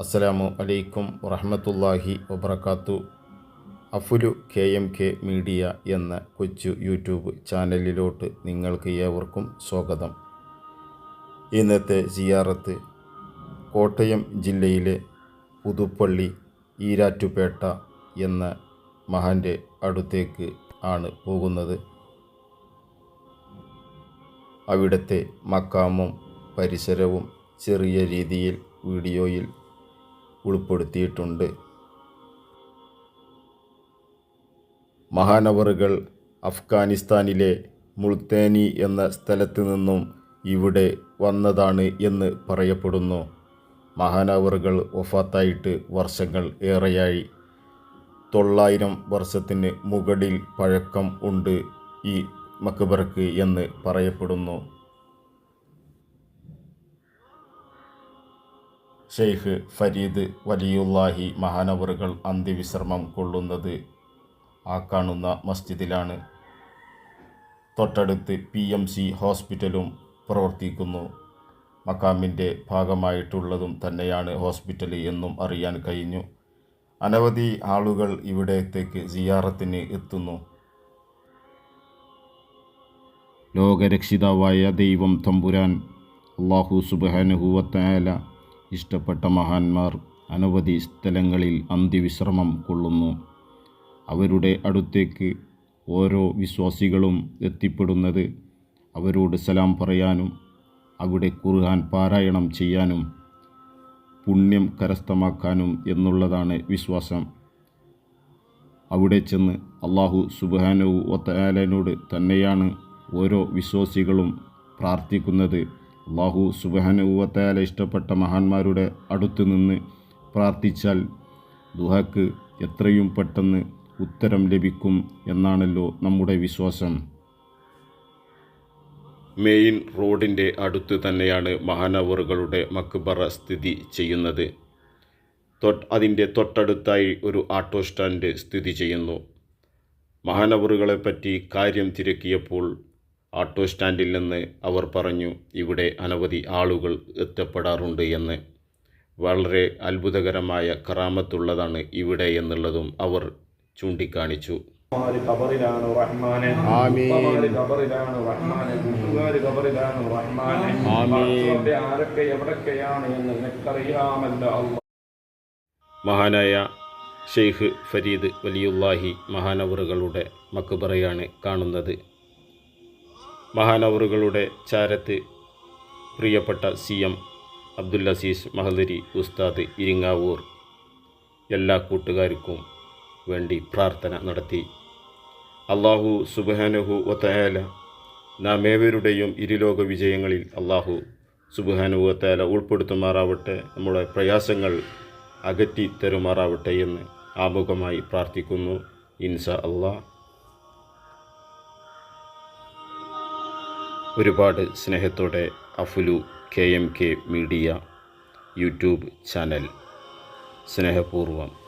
അസ്സലാമു അലൈക്കും വറഹമത്തല്ലാഹി വബർക്കാത്തു അഫുലു കെ എം കെ മീഡിയ എന്ന കൊച്ചു യൂട്യൂബ് ചാനലിലോട്ട് നിങ്ങൾക്ക് ഏവർക്കും സ്വാഗതം. ഇന്നത്തെ സിയാറത്ത് കോട്ടയം ജില്ലയിലെ പുതുപ്പള്ളി ഈരാറ്റുപേട്ട എന്ന മഹാന്റെ അടുത്തേക്ക് ആണ് പോകുന്നത്. അവിടുത്തെ മക്കാമും പരിസരവും ചെറിയ രീതിയിൽ വീഡിയോയിൽ ഉൾപ്പെടുത്തിയിട്ടുണ്ട്. മഹാനവറുകൾ അഫ്ഗാനിസ്ഥാനിലെ മുൾത്തേനി എന്ന സ്ഥലത്ത് നിന്നും ഇവിടെ വന്നതാണ് എന്ന് പറയപ്പെടുന്നു. മഹാനവറുകൾ വഫാത്തായിട്ട് വർഷങ്ങൾ ഏറെയായി. തൊള്ളായിരം വർഷത്തിന് മുകളിൽ പഴക്കം ഉണ്ട് ഈ മക്ബർക്ക് എന്ന് പറയപ്പെടുന്നു. ഷെയ്ഖ് ഫരീദ് വലിയുല്ലാഹി മഹാനവറുകൾ അന്ത്യവിശ്രമം കൊള്ളുന്നത് ആ കാണുന്ന മസ്ജിദിലാണ്. തൊട്ടടുത്ത് പി എം സി ഹോസ്പിറ്റലും പ്രവർത്തിക്കുന്നു. മക്കാമിന്റെ ഭാഗമായിട്ടുള്ളതും തന്നെയാണ് ഹോസ്പിറ്റൽ എന്നും അറിയാൻ കഴിഞ്ഞു. അനവധി ആളുകൾ ഇവിടത്തേക്ക് സിയാറത്തിന് എത്തുന്നു. ലോകരക്ഷിതാവായ ദൈവം തമ്പുരാൻ അള്ളാഹു സുബാനുഹുവത്തായാല ഇഷ്ടപ്പെട്ട മഹാന്മാർ അനവധി സ്ഥലങ്ങളിൽ അന്ത്യവിശ്രമം കൊള്ളുന്നു. അവരുടെ അടുത്തേക്ക് ഓരോ വിശ്വാസികളും എത്തിപ്പെടുന്നത് അവരോട് സലാം പറയാനും അവിടെ ഖുർആൻ പാരായണം ചെയ്യാനും പുണ്യം കരസ്ഥമാക്കാനും എന്നുള്ളതാണ് വിശ്വാസം. അവിടെ ചെന്ന് അള്ളാഹു സുബാനു ഒത്തയാലനോട് തന്നെയാണ് ഓരോ വിശ്വാസികളും പ്രാർത്ഥിക്കുന്നത്. അള്ളാഹു സുബാനുവത്തായാല ഇഷ്ടപ്പെട്ട മഹാന്മാരുടെ അടുത്ത് നിന്ന് പ്രാർത്ഥിച്ചാൽ ദുഹക്ക് എത്രയും പെട്ടെന്ന് ഉത്തരം ലഭിക്കും എന്നാണല്ലോ നമ്മുടെ വിശ്വാസം. മെയിൻ റോഡിന്റെ അടുത്ത് തന്നെയാണ് മഹാനവറുകളുടെ മക്ബറ സ്ഥിതി ചെയ്യുന്നത്. തൊട്ട് അതിന്റെ തൊട്ടടുത്തായി ഒരു ഓട്ടോ സ്റ്റാൻഡ് സ്ഥിതി ചെയ്യുന്നു. മഹാനവറുകളെപ്പറ്റി കാര്യം തിരക്കിയപ്പോൾ ഓട്ടോ സ്റ്റാൻഡിൽ നിന്ന് അവർ പറഞ്ഞു ഇവിടെ അനവധി ആളുകൾ എത്തപ്പെടാറുണ്ട് എന്ന്. വളരെ അത്ഭുതകരമായ കറാമത്തുള്ളതാണ് ഇവിടെ എന്നുള്ളതും അവർ ചൂണ്ടിക്കാണിച്ചു. റഹ്മാനെ. റഹ്മാനെ. റഹ്മാനെ. ആരൊക്കെ എവിടൊക്കെയാണ് എന്ന് നിനക്കറിയാമല്ലോ മഹാനായ ഷെയ്ഖ് ഫരീദ് വലിയുല്ലാഹി മഹാനവറുകളുടെ മക്ബറയാണ് കാണുന്നത്. മഹാനവറുകളുടെ ചാരത്ത് പ്രിയപ്പെട്ട സി എം അബ്ദുൽ അസീസ് മഹദരി ഉസ്താദ് ഇരിങ്ങാവൂർ എല്ലാ കൂട്ടുകാർക്കും വേണ്ടി പ്രാർത്ഥന നടത്തി. അള്ളാഹു സുബാനുഹു വത്തയാല നാം ഏവരുടെയും ഇരുലോക വിജയങ്ങളിൽ അള്ളാഹു സുബാനുഹു വത്തയാല ഉൾപ്പെടുത്തുമാറാവട്ടെ നമ്മുടെ പ്രയാസങ്ങൾ അകറ്റി തരുമാറാവട്ടെ എന്ന് ആമുഖമായി പ്രാർത്ഥിക്കുന്നു. ഇൻസ അള്ളാഹ് ഒരുപാട് സ്നേഹത്തോടെ അഫുലു K M K media YouTube channel. സ്നേഹപൂർവം.